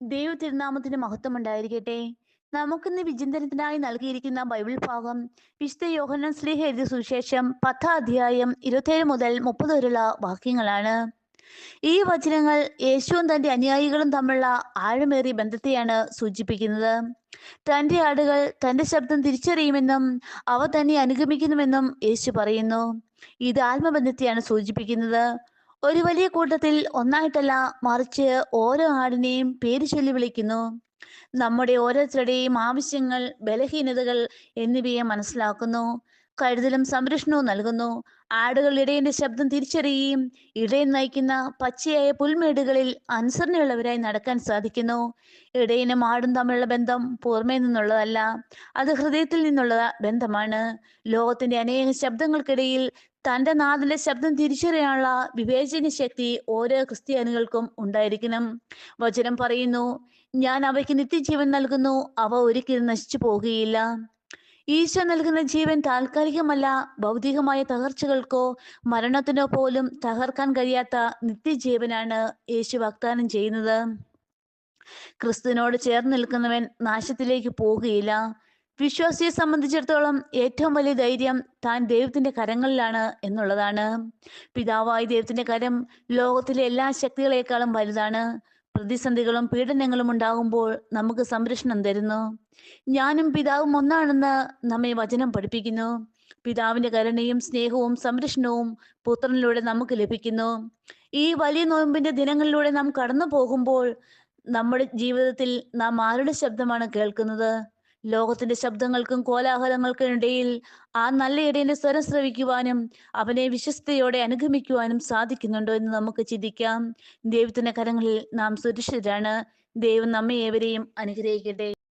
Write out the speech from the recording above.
ദൈവ തിരുനാമത്തിന് മഹത്വം ഉണ്ടായിരിക്കട്ടെ. നമുക്കിന്ന് വിചിന്തനത്തിനായി നൽകിയിരിക്കുന്ന ബൈബിൾ ഭാഗം വിശുദ്ധ യോഹന്നാൻ സ്ലീഹ എഴുതിയ സുവിശേഷം പത്താം അധ്യായം ഇരുപത്തേഴ് മുതൽ മുപ്പത് വരെയുള്ള വാക്യങ്ങളാണ്. ഈ വചനങ്ങൾ യേശുവും തന്റെ അനുയായികളും തമ്മിലുള്ള ആഴമേറിയ ബന്ധത്തെയാണ് സൂചിപ്പിക്കുന്നത്. തന്റെ ആടുകൾ തന്റെ ശബ്ദം തിരിച്ചറിയുമെന്നും അവ തന്നെ അനുഗമിക്കുന്നുവെന്നും യേശു പറയുന്നു. ഇത് ആത്മബന്ധത്തെയാണ് സൂചിപ്പിക്കുന്നത്. ഒരു വലിയ കൂട്ടത്തിൽ ഒന്നായിട്ടല്ല മറിച്ച് ഓരോ ആടിനെയും പേര് ചൊല്ലി വിളിക്കുന്നു. നമ്മുടെ ഓരോരുത്തരുടെയും ആവശ്യങ്ങൾ ബലഹീനതകൾ എന്നിവയെ മനസ്സിലാക്കുന്നു. കരുതലും സംരക്ഷണവും നൽകുന്നു. ആടുകൾ ഇടയന്റെ ശബ്ദം തിരിച്ചറിയുകയും ഇടയൻ നയിക്കുന്ന പച്ചയായ പുൽമേടുകളിൽ അനുസരണയുള്ളവരായി നടക്കാൻ സാധിക്കുന്നു. ഇടയനും ആടും തമ്മിലുള്ള ബന്ധം പുറമേ നിന്നുള്ളതല്ല അത് ഹൃദയത്തിൽ നിന്നുള്ള ബന്ധമാണ്. ലോകത്തിന്റെ അനേക ശബ്ദങ്ങൾക്കിടയിൽ തന്റെ നാഥന്റെ ശബ്ദം തിരിച്ചറിയാനുള്ള വിവേചന ശക്തി ഓരോ ക്രിസ്ത്യാനികൾക്കും ഉണ്ടായിരിക്കണം. വചനം പറയുന്നു ഞാൻ അവയ്ക്ക് നിത്യജീവൻ നൽകുന്നു അവ ഒരിക്കലും നശിച്ചു പോകുകയില്ല. ഈശോ നൽകുന്ന ജീവൻ താൽക്കാലികമല്ല ഭൗതികമായ തകർച്ചകൾക്കോ മരണത്തിനോ പോലും തകർക്കാൻ കഴിയാത്ത നിത്യജീവനാണ് യേശു വാഗ്ദാനം ചെയ്യുന്നത്. ക്രിസ്തുവിനോട് ചേർന്ന് നിൽക്കുന്നവൻ നാശത്തിലേക്ക് പോകുകയില്ല. വിശ്വാസിയെ സംബന്ധിച്ചിടത്തോളം ഏറ്റവും വലിയ ധൈര്യം താൻ ദൈവത്തിന്റെ കരങ്ങളിലാണ് എന്നുള്ളതാണ്. പിതാവായ ദൈവത്തിന്റെ കരം ലോകത്തിലെ എല്ലാ ശക്തികളെക്കാളും വലുതാണ്. പ്രതിസന്ധികളും പീഡനങ്ങളും ഉണ്ടാകുമ്പോൾ നമുക്ക് സംരക്ഷണം തരുന്നു. ഞാനും പിതാവും ഒന്നാണെന്ന് നമ്മെ വചനം പഠിപ്പിക്കുന്നു. പിതാവിന്റെ കരുണയും സ്നേഹവും സംരക്ഷണവും പുത്രനിലൂടെ നമുക്ക് ലഭിക്കുന്നു. ഈ വലിയ നോയമ്പിന്റെ ദിനങ്ങളിലൂടെ നാം കടന്നു പോകുമ്പോൾ നമ്മുടെ ജീവിതത്തിൽ നാം ആരുടെ ശബ്ദമാണ് കേൾക്കുന്നത്? ലോകത്തിന്റെ ശബ്ദങ്ങൾക്കും കോലാഹലങ്ങൾക്കും ഇടയിൽ ആ നല്ല ഇടയന്റെ സ്വരം ശ്രവിക്കുവാനും അവനെ വിശ്വസ്തയോടെ അനുഗമിക്കുവാനും സാധിക്കുന്നുണ്ടോ എന്ന് നമുക്ക് ചിന്തിക്കാം. ദൈവത്തിന്റെ കരങ്ങളിൽ നാം സുരക്ഷിതരാണ്. ദൈവം നമ്മെ ഏവരെയും അനുഗ്രഹിക്കട്ടെ.